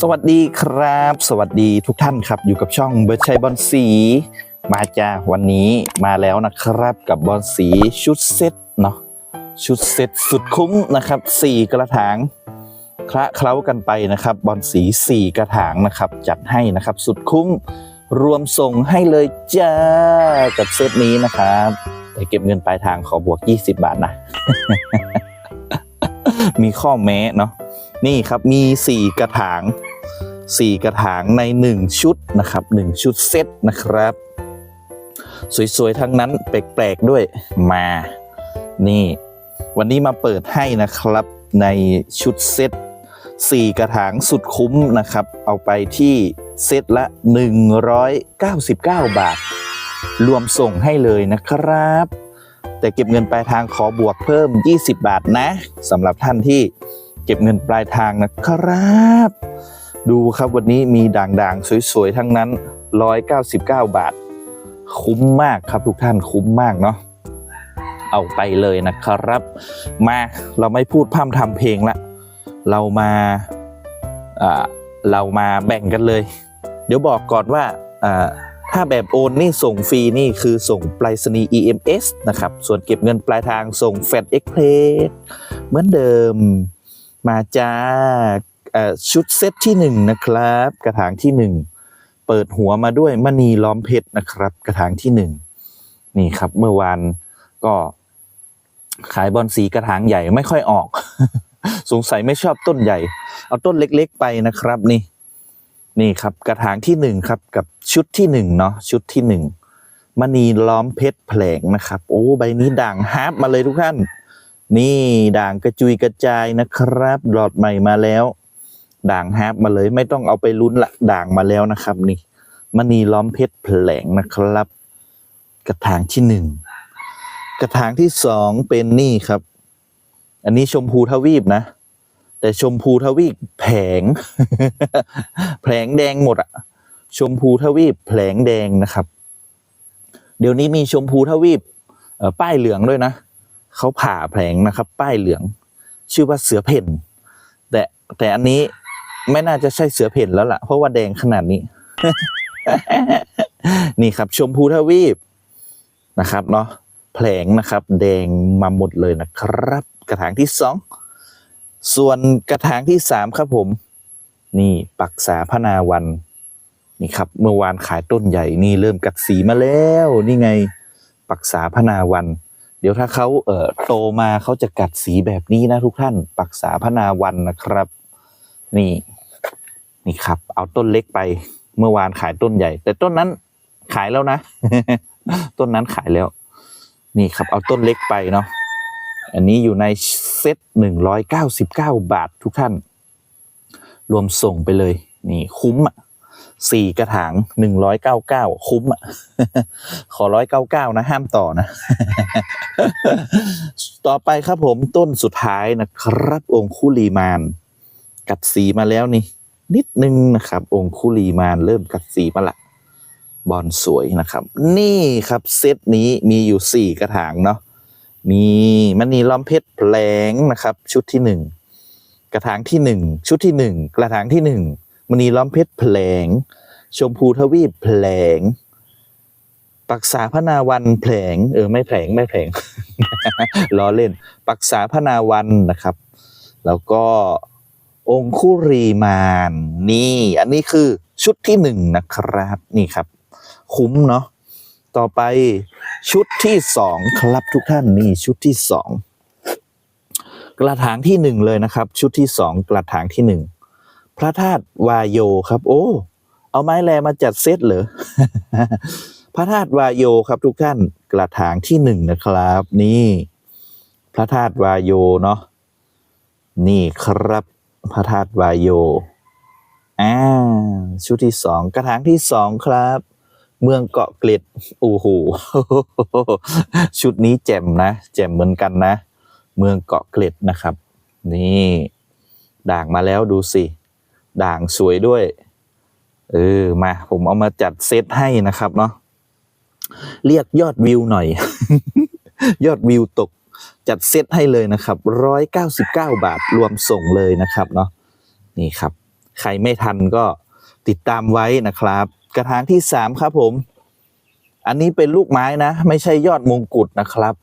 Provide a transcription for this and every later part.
สวัสดีครับ สวัสดีทุกท่านครับ อยู่กับช่องเบิร์ดชัยบอลสี มาจ้าวันนี้มาแล้วนะครับกับบอลสีชุดเซตเนาะชุดเซตสุดคุ้มนะครับสี่กระถางคละเคล้ากันไปนะครับบอลสีสี่กระถางนะครับ จัดให้นะครับสุดคุ้มรวมส่งให้เลยจ้ากับเซตนี้นะครับแต่เก็บเงินปลายทางขอบวก 20 บาทนะ มีข้อแม้เนาะ นี่ครับมี 4 กระถาง 4 กระถางใน 1 ชุดนะครับ 1 ชุดเซตนะครับ สวยๆ ทั้งนั้นแปลกๆด้วยมา นี่ วันนี้มาเปิดให้นะครับในชุดเซต4 กระถางสุดคุ้มนะครับ เอาไปที่เซตละ 199 บาท รวมส่งให้เลยนะครับ แต่เก็บเงินปลายทางขอบวกเพิ่ม 20 บาทนะสำหรับท่านที่ เก็บเงินปลายทางนะครับ ดูครับวันนี้มีด่างๆ สวยๆ ทั้งนั้น 199 บาท คุ้มมากครับทุกท่านคุ้มมากเนาะเอาไปเลยนะครับ มาเราไม่พูดพร่ำทำเพลงละ เรามาอ่าเรามาแบ่งกันเลย เดี๋ยวบอกก่อนว่าอ่าถ้าแบบโอนนี่ส่งฟรีนี่คือส่งไปรษณีย์ EMS นะครับ ส่วนเก็บเงินปลายทางส่ง Fed Express เหมือนเดิม มาจ้าชุดเซตที่หนึ่งนะครับ กระถางที่หนึ่งเปิดหัวมาด้วยมณีล้อมเพชรนะครับ กระถางที่หนึ่งนี่ครับ เมื่อวานก็ขายบอลสีกระถางใหญ่ไม่ค่อยออก สงสัยไม่ชอบต้นใหญ่ เอาต้นเล็กๆไปนะครับนี่ นี่ครับ กระถางที่หนึ่งครับ กับชุดที่หนึ่งเนาะชุดที่หนึ่งมณีล้อมเพชรแผลงนะครับ โอ้ใบนี้ด่างฮาร์ปมาเลยทุกท่าน นี่ด่างกระจุยกระจายนะครับ หลอดใหม่มาแล้ว ด่างฮาร์ปมาเลยไม่ต้องเอาไปลุ้นละด่างมาแล้วนะครับนี่มณีล้อมเพชรแผลงนะครับ กระถางที่หนึ่งกระถางที่สองเป็นนี่ครับ อันนี้ชมพูทวีปนะ แต่ชมพูทวีปแผง แผงแดงหมดอะชมพูทวีปแผงแดงนะครับ เดี๋ยวนี้มีชมพูทวีปป้ายเหลืองด้วยนะ เขาผ่าแผลงนะครับ ป้ายเหลือง ชื่อว่าเสือเพ่นแต่แต่อันนี้ไม่น่าจะใช่เสือเพ่นแล้วล่ะ เพราะว่าแดงขนาดนี้ นี่ครับ ชมพูทวีปนะครับเนาะแผลงนะครับ แดงมาหมดเลยนะครับ กระถางที่สองส่วนกระถางที่สามครับผม นี่ปักษาพนาวันนี่ครับ เมื่อวานขายต้นใหญ่นี่เริ่มกัดสีมาแล้ว นี่ไงปักษาพนาวัน ดี๋ยวถ้าเขาเอ่อโตมาเขาจะกัดสีแบบนี้นะทุกท่านปักษาพนาวันนะครับ นี่ นี่ครับ เอาต้นเล็กไป เมื่อวานขายต้นใหญ่ แต่ต้นนั้นขายแล้วนะ ต้นนั้นขายแล้ว นี่ครับ เอาต้นเล็กไปเนาะอันนี้อยู่ในเซ็ตหนึ่งร้อยเก้าสิบเก้าบาททุกท่าน รวมส่งไปเลย นี่คุ้มอะ สี่กระถางหนึ่งร้อยเก้าเก้าคุ้มอะขอร้อยเก้าเก้านะห้ามต่อนะ ต่อไปครับผมต้นสุดท้ายนะครับ องคุลีมานกัดสีมาแล้วนี่ นิดนึงนะครับ องคุลีมานเริ่มกัดสีมาละบอลสวยนะครับ นี่ครับเซตนี้มีอยู่สี่กระถางเนาะมีมันนีล้อมเพชรแผลงนะครับ ชุดที่หนึ่งกระถางที่หนึ่งชุดที่หนึ่งกระถางที่หนึ่ง มันนีล้อมเพชรแผลง ชมพูทวีปแผลงปักษาพนาวันแผลง เออไม่แผลงไม่แผลงล้อเล่น ปักษาพนาวันนะครับ แล้วก็องคุรีมานนี่ อันนี้คือชุดที่หนึ่งนะครับนี่ครับ คุ้มเนาะต่อไปชุดที่สองครับทุกท่านนี่ชุดที่สองกระถางที่หนึ่งเลยนะครับ ชุดที่สองกระถางที่หนึ่ง พระธาตุวายโยครับ โอ้ เอาไม้แลมาจัดเซตเหรอ พระธาตุวายโยครับทุกท่านกระถางที่หนึ่งนะครับ นี่ พระธาตุวายโยเนาะนี่ครับ พระธาตุวายโยอ่าชุดที่สองกระถางที่สองครับ เมืองเกาะเกร็ดโอ้โหชุดนี้แจ่มนะแจ่มเหมือนกันนะ เมืองเกาะเกร็ดนะครับ นี่ ด่างมาแล้วดูสิ ด่างสวยด้วย เออมา ผมเอามาจัดเซตให้นะครับเนาะเรียกยอดวิวหน่อย ยอดวิวตกจัดเซตให้เลยนะครับร้อยเก้าสิบเก้าบาทรวมส่งเลยนะครับเนาะนี่ครับ ใครไม่ทันก็ติดตามไว้นะครับ กระถางที่สามครับผม อันนี้เป็นลูกไม้นะ ไม่ใช่ยอดมงกุฎนะครับ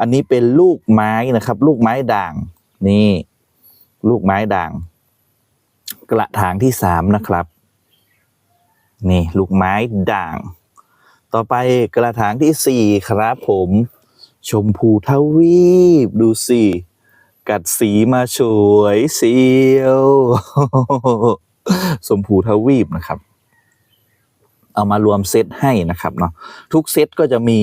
อันนี้เป็นลูกไม้นะครับ ลูกไม้ด่าง นี่ ลูกไม้ด่าง กระถางที่สามนะครับ นี่ลูกไม้ด่าง ต่อไปกระถางที่สี่ครับผมชมพูทวีปดูสิ กัดสีมาสวยเสียวชมพูทวีปนะครับ เอามารวมเซตให้นะครับเนาะทุกเซตก็จะมี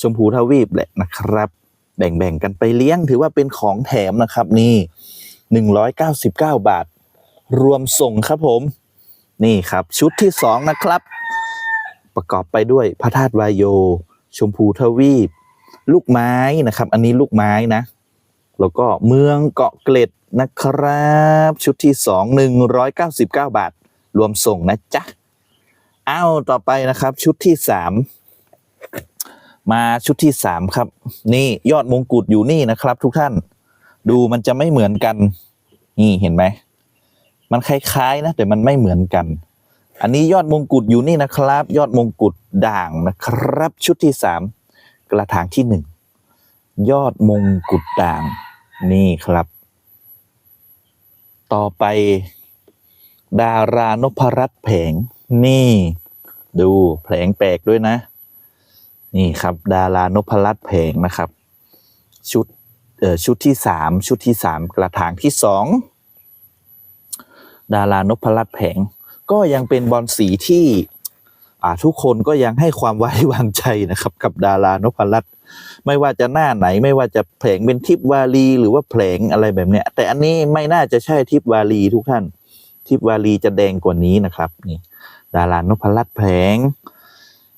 ชมพูทวีปแหละนะครับ แบ่งๆกันไปเลี้ยงถือว่าเป็นของแถมนะครับนี่หนึ่งร้อยเก้าสิบเก้าบาท รวมส่งครับผม นี่ครับชุดที่สองนะครับ ประกอบไปด้วยพระธาตุวายโย ชมพูทวีป ลูกไม้นะครับ อันนี้ลูกไม้นะ แล้วก็เมืองเกาะเกร็ดนะครับ ชุดที่สองหนึ่งร้อยเก้าสิบเก้าบาท รวมส่งนะจ๊ะอ้าวต่อไปนะครับ ชุดที่สามมาชุดที่สามครับ นี่ยอดมงกุฎอยู่นี่นะครับ ทุกท่าน ดูมันจะไม่เหมือนกัน นี่เห็นไหม มันคล้ายๆนะแต่มันไม่เหมือนกัน อันนี้ยอดมงกุฎอยู่นี่นะครับ ยอดมงกุฎด่างนะครับ ชุดที่สามกระถางที่หนึ่งยอดมงกุฎด่างนี่ครับ ต่อไป ดารานพรัตน์แผงนี่ ดูแผงแปลกด้วยนะ นี่ครับ ดารานพรัตน์แผงนะครับ ชุดเอ่อชุดที่สามชุดที่สามกระถางที่สอง ดารานพรัตน์แผง ก็ยังเป็นบอลสีที่ทุกคนก็ยังให้ความไว้วางใจนะครับ กับดารานพรัตน์ไม่ว่าจะหน้าไหนไม่ว่าจะแผลงเป็นทิพวาลีหรือว่าแผลงอะไรแบบเนี้ย แต่อันนี้ไม่น่าจะใช่ทิพวาลีทุกท่าน ทิพวาลีจะแดงกว่านี้นะครับนี่ดารานพรัตน์แผง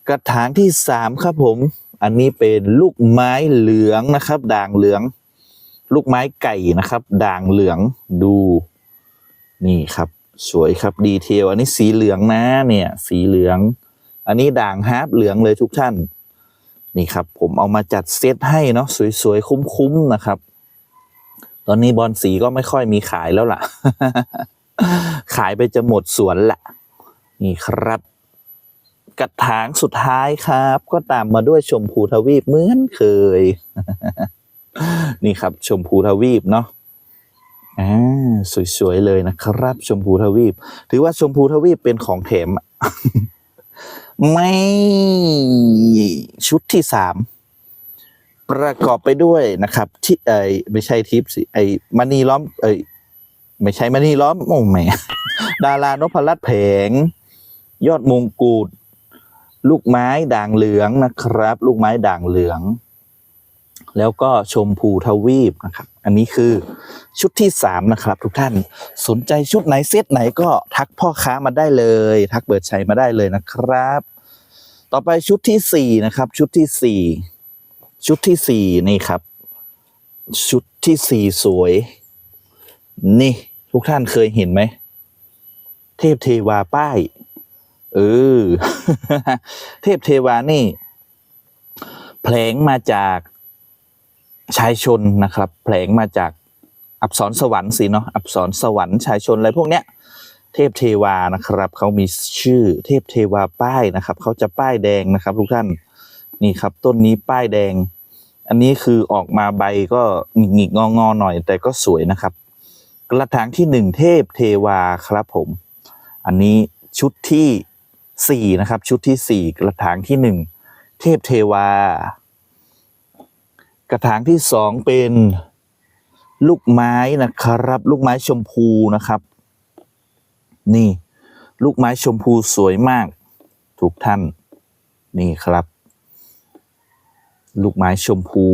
กระถางที่สามครับผม อันนี้เป็นลูกไม้เหลืองนะครับ ด่างเหลือง ลูกไม้ไก่นะครับ ด่างเหลืองดู นี่ครับ สวยครับดีเทลอันนี้สีเหลืองนะเนี่ย สีเหลือง อันนี้ด่างฮาร์ปเหลืองเลยทุกท่าน นี่ครับ ผมเอามาจัดเซตให้เนาะสวยๆ คุ้มๆนะครับ ตอนนี้บอลสีก็ไม่ค่อยมีขายแล้วล่ะ ขายไปจะหมดสวนละนี่ครับกระถางสุดท้ายครับ ก็ตามมาด้วยชมพูทวีปเหมือนเคย นี่ครับ ชมพูทวีปเนาะ อ่าสวยๆเลยนะครับ ชมพูทวีป ถือว่าชมพูทวีปเป็นของแถมไม่ชุดที่สามประกอบไปด้วยนะครับ ที่เอไม่ใช่ทิปสิไอมณีล้อม เอยไม่ใช่มณีล้อมโอ้แม่ดารานพรัตน์แผง ยอดมงกุฎลูกไม้ด่างเหลืองนะครับ ลูกไม้ด่างเหลือง แล้วก็ชมพูทวีปนะครับ อันนี้คือชุดที่สามนะครับทุกท่านสนใจชุดไหนเซตไหนก็ทักพ่อค้ามาได้เลย ทักเบิร์ดชัยมาได้เลยนะครับ ต่อไปชุดที่สี่นะครับ ชุดที่สี่ชุดที่สี่นี่ครับ ชุดที่สี่สวย นี่ ทุกท่านเคยเห็นไหม เทพเทวาป้ายเออเทพเทวานี่แผลงมาจาก ชายชนนะครับแผลงมาจากอับสรสวรรค์สิเนาะอับสรสวรรค์ชายชนอะไรพวกเนี้ยเทพเทวานะครับเขามีชื่อเทพเทวาป้ายนะครับเขาจะป้ายแดงนะครับ ทุกท่านนี่ครับต้นนี้ป้ายแดง อันนี้คือออกมาใบก็หงิกหงิกงองอหน่อย แต่ก็สวยนะครับ กระถางที่หนึ่งเทพเทวาครับผม อันนี้ชุดที่สี่นะครับ ชุดที่สี่กระถางที่หนึ่งเทพเทวา ระถางที่สองเป็นลูกไม้นะครับ ลูกไม้ชมพูนะครับ นี่ ลูกไม้ชมพูสวยมาก ทุกท่าน นี่ครับ ลูกไม้ชมพู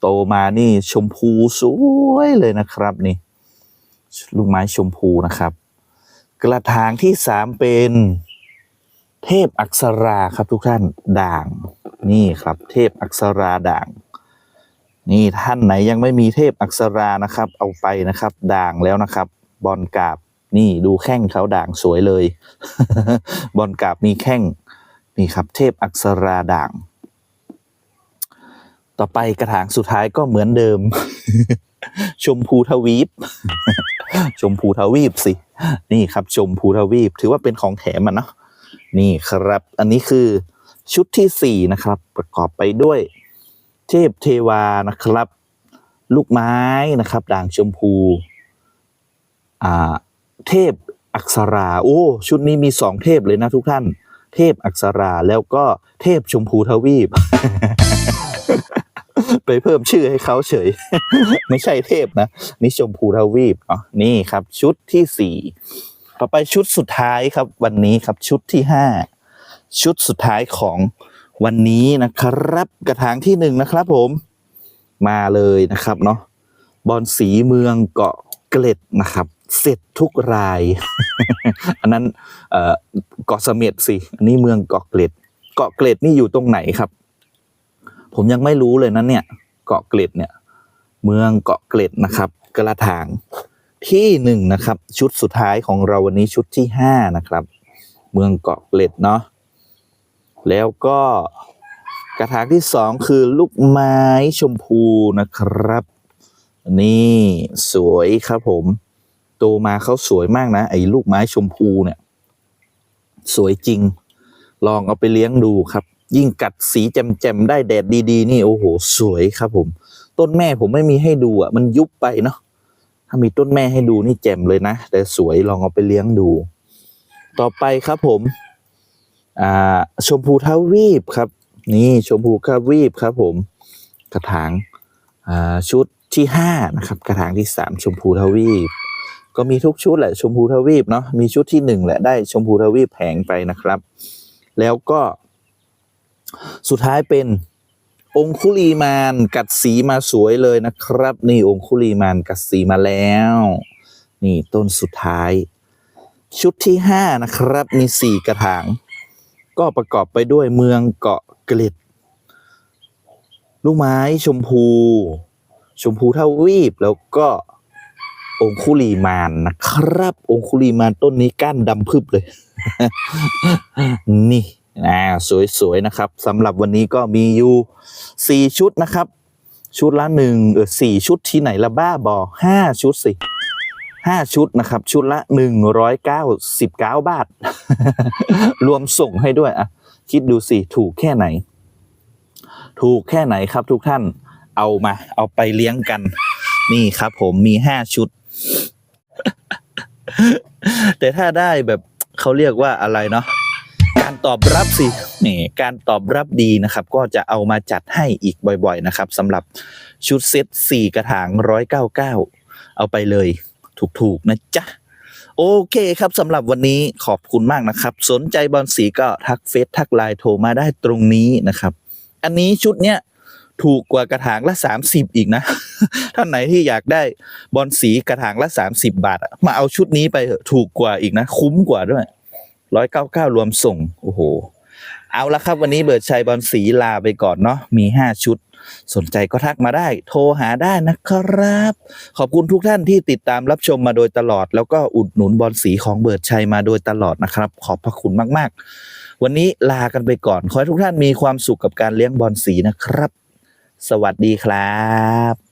โตมานี่ชมพูสวยเลยนะครับนี่ ลูกไม้ชมพูนะครับ กระถางที่สามเป็นเทพอักษราครับทุกท่านด่างนี่ครับ เทพอักษราด่าง นี่ท่านไหนยังไม่มีเทพอักษรานะครับ เอาไปนะครับ ด่างแล้วนะครับ บอลกาบนี่ดูแข้งเขาด่างสวยเลย บอลกาบมีแข้งนี่ครับ เทพอักษราด่าง ต่อไปกระถางสุดท้ายก็เหมือนเดิม ชมพูทวีป ชมพูทวีปสิ นี่ครับ ชมพูทวีป ถือว่าเป็นของแถมอะเนาะนี่ครับ อันนี้คือชุดที่สี่นะครับ ประกอบไปด้วย เทพเทวานะครับ ลูกไม้นะครับด่างชมพูอ่าเทพอักษรา โอ้ ชุดนี้มีสองเทพเลยนะทุกท่าน เทพอักษราแล้วก็เทพชมพูทวีป ไปเพิ่มชื่อให้เขาเฉย ไม่ใช่เทพนะ นี่ชมพูทวีปอ๋อนี่ครับ ชุดที่สี่ต่อไปชุดสุดท้ายครับ วันนี้ครับชุดที่ห้าชุดสุดท้ายของ วันนี้นะครับกระถางที่หนึ่งนะครับผมมาเลยนะครับเนาะบอลสีเมืองเกาะเกล็ดนะครับ เสร็จทุกราย อันนั้นเกาะเสม็ดสิอันนี้เมืองเกาะเกล็ด เกาะเกล็ดนี่อยู่ตรงไหนครับ ผมยังไม่รู้เลยนะเนี่ย เกาะเกล็ดเนี่ย เมืองเกาะเกล็ดนะครับ กระถางที่หนึ่งนะครับ ชุดสุดท้ายของเราวันนี้ชุดที่ห้านะครับ เมืองเกาะเกล็ดเนาะ แล้วก็กระถางที่สองคือลูกไม้ชมพูนะครับ นี่สวยครับผมโตมาเขาสวยมากนะ ไอ้ลูกไม้ชมพูเนี่ย สวยจริง ลองเอาไปเลี้ยงดูครับ ยิ่งกัดสีแจ่มๆได้แดดดีๆ นี่โอ้โห สวยครับผม ต้นแม่ผมไม่มีให้ดูอะ มันยุบไปเนาะถ้ามีต้นแม่ให้ดูนี่แจ่มเลยนะ แต่สวยลองเอาไปเลี้ยงดู ต่อไปครับผม ชมพูทวีปครับ นี่ชมพูทวีปครับผมกระถางชุดที่ห้านะครับกระถางที่สามชมพูทวีป ก็มีทุกชุดแหละชมพูทวีปเนาะมีชุดที่หนึ่งแหละได้ชมพูทวีปแผงไปนะครับ แล้วก็ สุดท้ายเป็นองคุลีมานกัดสีมาสวยเลยนะครับ นี่องคุลีมานกัดสีมาแล้ว นี่ต้นสุดท้าย ชุดที่ห้านะครับ มีสี่กระถาง ก็ประกอบไปด้วยเมืองเกาะเกล็ด ลูกไม้ชมพู ชมพูทวีปแล้วก็องคุลีมานนะครับ องคุลีมานต้นนี้ก้านดำพึบเลย นี่นะสวยๆนะครับสำหรับวันนี้ก็มีอยู่สี่ชุดนะครับ ชุดละหนึ่งเออสี่ชุดที่ไหนละบ้าบอห้าชุดสิ ห้าชุดนะครับ ชุดละหนึ่งร้อยเก้าสิบเก้าบาท รวมส่งให้ด้วยอะคิดดูสิ ถูกแค่ไหน ถูกแค่ไหนครับทุกท่านเอามา เอาไปเลี้ยงกัน นี่ครับ ผมมีห้าชุด แต่ถ้าได้แบบเขาเรียกว่าอะไรเนาะการตอบรับสินี่การตอบรับดีนะครับ ก็จะเอามาจัดให้อีกบ่อย ๆ นะครับสำหรับชุดเซตสี่กระถางร้อยเก้าเก้าเอาไปเลย ถูกๆนะจ๊ะโอเคครับสำหรับวันนี้ขอบคุณมากนะครับ สนใจบอลสีก็ทักเฟซทักไลน์โทรมาได้ตรงนี้นะครับ อันนี้ชุดเนี้ยถูกกว่ากระถางละ 30 อีกนะ ท่านไหนที่อยากได้บอลสีกระถางละ 30 บาท มาเอาชุดนี้ไปถูกกว่าอีกนะ คุ้มกว่าด้วยร้อยเก้าเก้ารวมส่ง โอ้โห เอาละครับ วันนี้เบิร์ดชัยบอลสีลาไปก่อนเนาะมี 5 ชุด สนใจก็ทักมาได้ โทรหาได้นะครับ ขอบคุณทุกท่านที่ติดตามรับชมมาโดยตลอด แล้วก็อุดหนุนบอลสีของเบิร์ดชัยมาโดยตลอดนะครับ ขอบพระคุณมาก ๆ วันนี้ลากันไปก่อน ขอให้ทุกท่านมีความสุขกับการเลี้ยงบอลสีนะครับ สวัสดีครับ